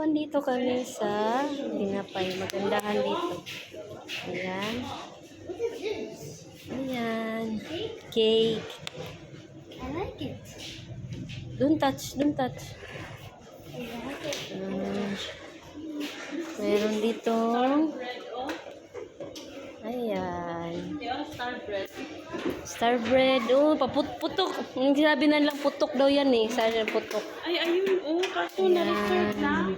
So, andito kami sa Tinapay. Magandahan dito. Ayan. Ayan. Cake. I like it. Don't touch, don't touch. I like it. Meron dito. Ayan. Star bread. Oh, paput-putok. Yung sinabi na lang putok daw yan eh. Sana putok. Ay, ayun, oh, kaso na-reserve na.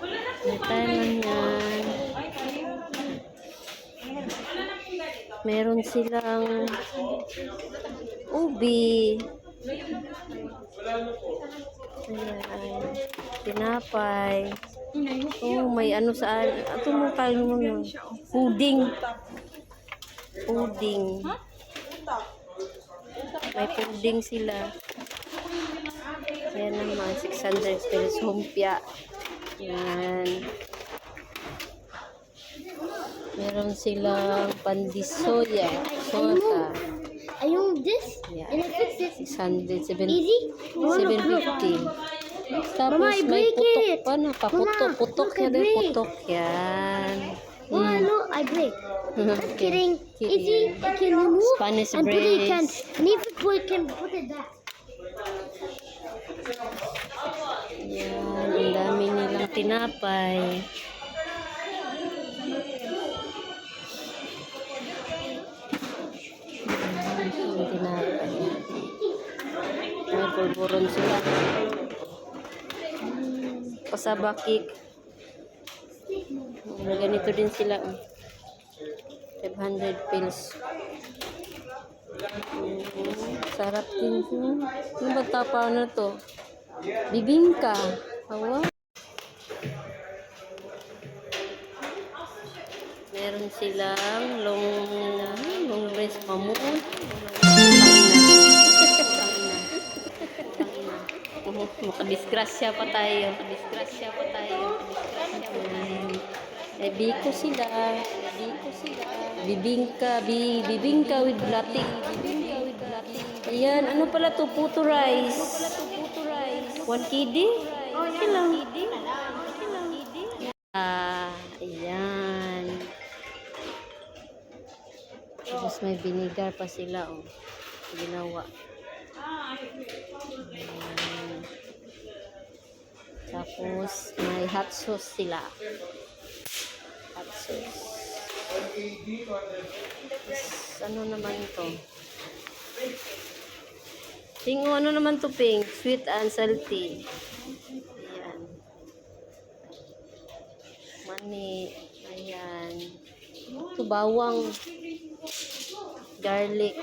Ayan. May tayo lang yan. Meron silang ubi. Ayan. Tinapay. Oh, may ano sa... Ito mo tayo mo yun. Pudding. Pudding. May pudding sila. Ayan naman, 600 pesos humpya. Yan. Meron silang pandisoya. Sosa. Ayun, this? 600, 7, Easy? No, no, no. 750. Tapos Mama, may putok pa na. Paputok. Mama, Putok look, yan. Putok yan. Oh, I know, I break. Okay. Kidding. Kidding. Easy, I can remove Spanish and put it. And if it put, can put it back. Yan. Ang dami nilang tinapay. Yung tinapay. May pulburon sila. Pasabakik. Ganito din sila. oh. 500 pills. Mm, sarap din. Ano ba tapa na to? Bibingka. Hawa. Meron silang long long breast mamut. Makadisgrasya pa tayo. Makadisgrasya pa tayo. Makadisgrasya pa tayo. Eh, biko sila. Biko sila. Bibingka. Bi, bibingka with latik. Bibingka with latik. Ayan. Ano pala to? Puto rice. Ano pala to? Puto rice. One kidi? Okay lang. Okay lang. Ah, ayan. Tapos may vinegar pa sila, oh. Ginawa. Ayan. Tapos, may hot sauce sila. Tapos, ano naman to? Tingo, ano naman to, Pink? Sweet and salty. Ayan. Mani. Ayan. Ito, bawang. Garlic.